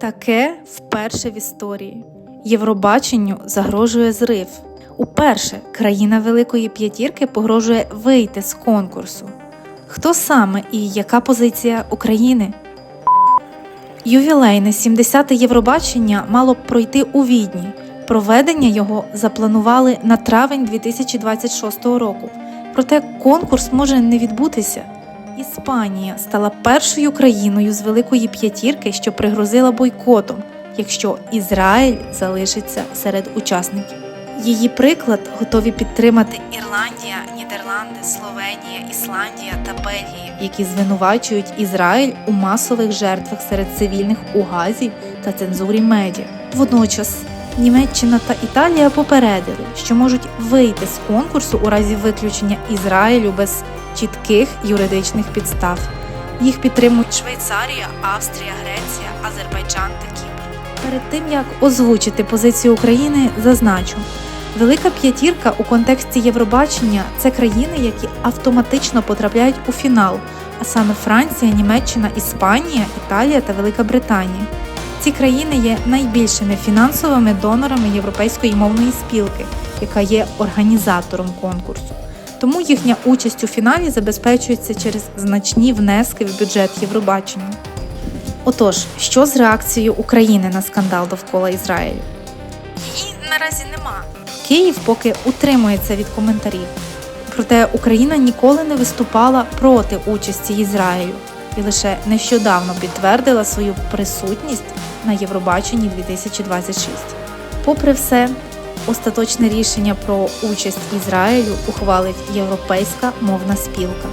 Таке вперше в історії. Євробаченню загрожує зрив. Уперше країна Великої П'ятірки погрожує вийти з конкурсу. Хто саме і яка позиція України? Ювілейне 70-те Євробачення мало б пройти у Відні. Проведення його запланували на травень 2026 року. Проте конкурс може не відбутися. Іспанія стала першою країною з Великої П'ятірки, що пригрозила бойкотом, якщо Ізраїль залишиться серед учасників. Її приклад готові підтримати Ірландія, Нідерланди, Словенія, Ісландія та Бельгія, які звинувачують Ізраїль у масових жертвах серед цивільних у Газі та цензурі медіа. Водночас Німеччина та Італія попередили, що можуть вийти з конкурсу у разі виключення Ізраїлю без чітких юридичних підстав. Їх підтримують Швейцарія, Австрія, Греція, Азербайджан та Кіпр. Перед тим як озвучити позицію України, зазначу. Велика п'ятірка у контексті Євробачення це країни, які автоматично потрапляють у фінал, а саме Франція, Німеччина, Іспанія, Італія та Велика Британія. Ці країни є найбільшими фінансовими донорами Європейської мовної спілки, яка є організатором конкурсу. Тому їхня участь у фіналі забезпечується через значні внески в бюджет Євробачення. Отож, що з реакцією України на скандал довкола Ізраїлю? Її наразі нема. Київ поки утримується від коментарів. Проте Україна ніколи не виступала проти участі Ізраїлю і лише нещодавно підтвердила свою присутність на Євробаченні 2026. Попри все, остаточне рішення про участь Ізраїлю ухвалить Європейська мовна спілка.